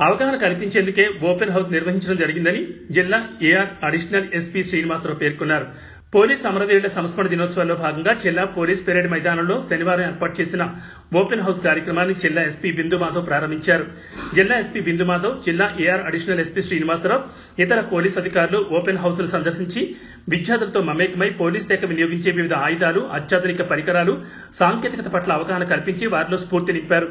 అవగాహన కల్పించేందుకే open house నిర్వహించడం జరిగిందని జిల్లా ఏఆర్ అడిషనల్ ఎస్పీ శ్రీనివాసరావు పేర్కొన్నారు. పోలీస్ అమరవీరుల సంస్మరణ దినోత్సవంలో భాగంగా జిల్లా పోలీస్ పెరేడ్ మైదానంలో శనివారం ఏర్పాటు చేసిన ఓపెన్ హౌస్ కార్యక్రమాన్ని జిల్లా ఎస్పీ బిందు మాధవ్ ప్రారంభించారు. జిల్లా ఎస్పీ బిందు మాధవ్ జిల్లా ఏఆర్ అడిషనల్ ఎస్పీ శ్రీనివాసరావు ఇతర పోలీస్ అధికారులు ఓపెన్ హౌస్ను సందర్శించి విద్యార్థులతో మమేకమై పోలీస్ శాఖ వినియోగించే వివిధ ఆయుధాలు అత్యాధునిక పరికరాలు సాంకేతికత పట్ల అవగాహన కల్పించి వారిలో స్ఫూర్తి నింపారు.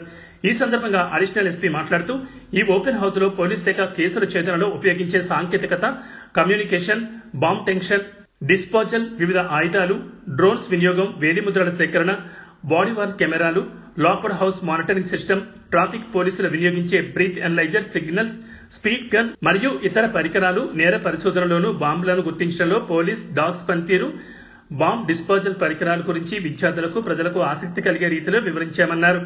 ఈ సందర్భంగా అడిషనల్ ఎస్పీ మాట్లాడుతూ ఈ ఓపెన్ హౌస్లో పోలీస్ శాఖ కేసుల ఛేదనలో ఉపయోగించే సాంకేతికత కమ్యూనికేషన్ బాంబ్ టెన్షన్ డిస్పోజల్ వివిధ ఆయుధాలు డ్రోన్స్ వినియోగం వేలిముద్రల సేకరణ బాడీవాల్ కెమెరాలు locked house monitoring system traffic పోలీసులు వినియోగించే breath analyser signals speed gun మరియు ఇతర పరికరాలు నేర పరిశోధనలోనూ బాంబులను గుర్తించడంలో పోలీస్ డాగ్స్ పనితీరు బాంబ్ డిస్పోజల్ పరికరాల గురించి విద్యార్థులకు ప్రజలకు ఆసక్తి కలిగే రీతిలో వివరించామన్నారు.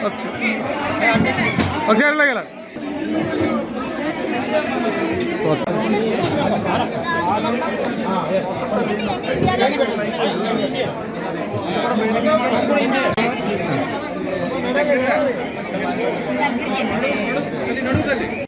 আচ্ছা। আচ্ছা লাগে না ನಡುತ್ತಲ್ಲಿ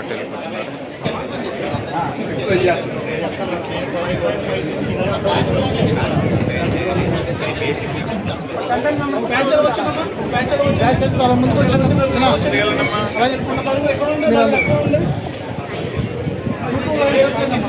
కట్టి వెళ్ళిపోతున్నారు ఎక్కడ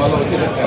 మళ్ళీ వచ్చేటట్టు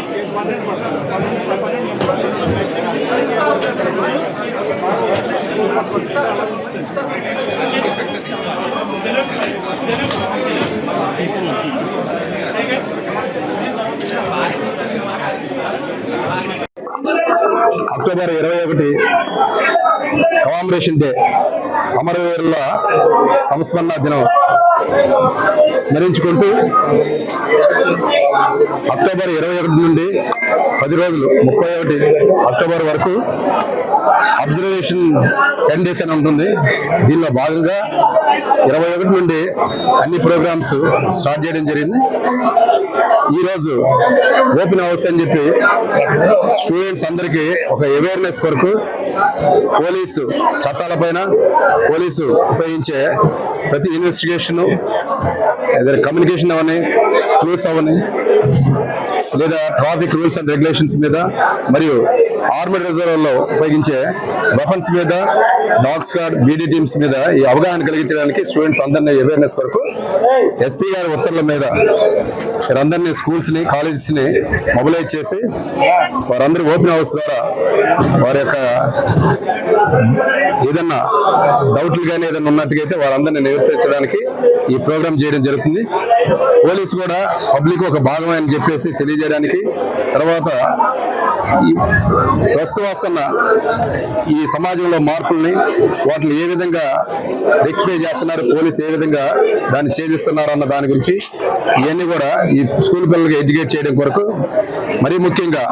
అక్టోబర్ ఇరవై ఒకటి. కమామరేషన్ డే అమరవీరుల సంస్మరణ దినం స్మరించుకుంటూ అక్టోబర్ ఇరవై ఒకటి నుండి పది రోజులు ముప్పై ఒకటి అక్టోబర్ వరకు అబ్జర్వేషన్ టెన్ డేస్ అని ఉంటుంది. దీనిలో భాగంగా ఇరవై ఒకటి నుండి అన్ని ప్రోగ్రామ్స్ స్టార్ట్ చేయడం జరిగింది. ఈరోజు ఓపెన్ హౌస్ అని చెప్పి స్టూడెంట్స్ అందరికీ ఒక అవేర్నెస్ కొరకు పోలీసు చట్టాలపైన పోలీసు ఉపయోగించే ప్రతి ఇన్వెస్టిగేషన్ ఏదైనా కమ్యూనికేషన్ అవని క్లూస్ అవని లేదా ట్రాఫిక్ రూల్స్ అండ్ రెగ్యులేషన్స్ మీద మరియు ఆర్మడ్ రిజర్వ్లో ఉపయోగించే వెపన్స్ మీద డాగ్ స్క్వాడ్ బీడీ టీమ్స్ మీద ఈ అవగాహన కలిగించడానికి స్టూడెంట్స్ అందరినీ అవేర్నెస్ కొరకు ఎస్పీ గారి ఉత్తర్వుల మీద వీరందరినీ స్కూల్స్ని కాలేజెస్ని మొబిలైజ్ చేసి వారందరూ ఓపెన్ హౌస్ ద్వారా వారి యొక్క ఏదన్నా డౌట్లు కానీ ఏదైనా అయితే వారందరినీ నివర్తించడానికి ఈ ప్రోగ్రామ్ చేయడం జరుగుతుంది. పోలీసు కూడా పబ్లిక్ ఒక భాగం అని చెప్పేసి తెలియజేయడానికి తర్వాత ఈ ప్రస్తుతం వస్తున్న ఈ సమాజంలో మార్పుల్ని వాటిని ఏ విధంగా రెక్టిఫై చేస్తున్నారు పోలీసు ఏ విధంగా దాన్ని ఛేదిస్తున్నారు అన్న దాని గురించి ఇవన్నీ కూడా ఈ స్కూల్ పిల్లలకి ఎడ్యుకేట్ చేయడం కొరకు మరీ ముఖ్యంగా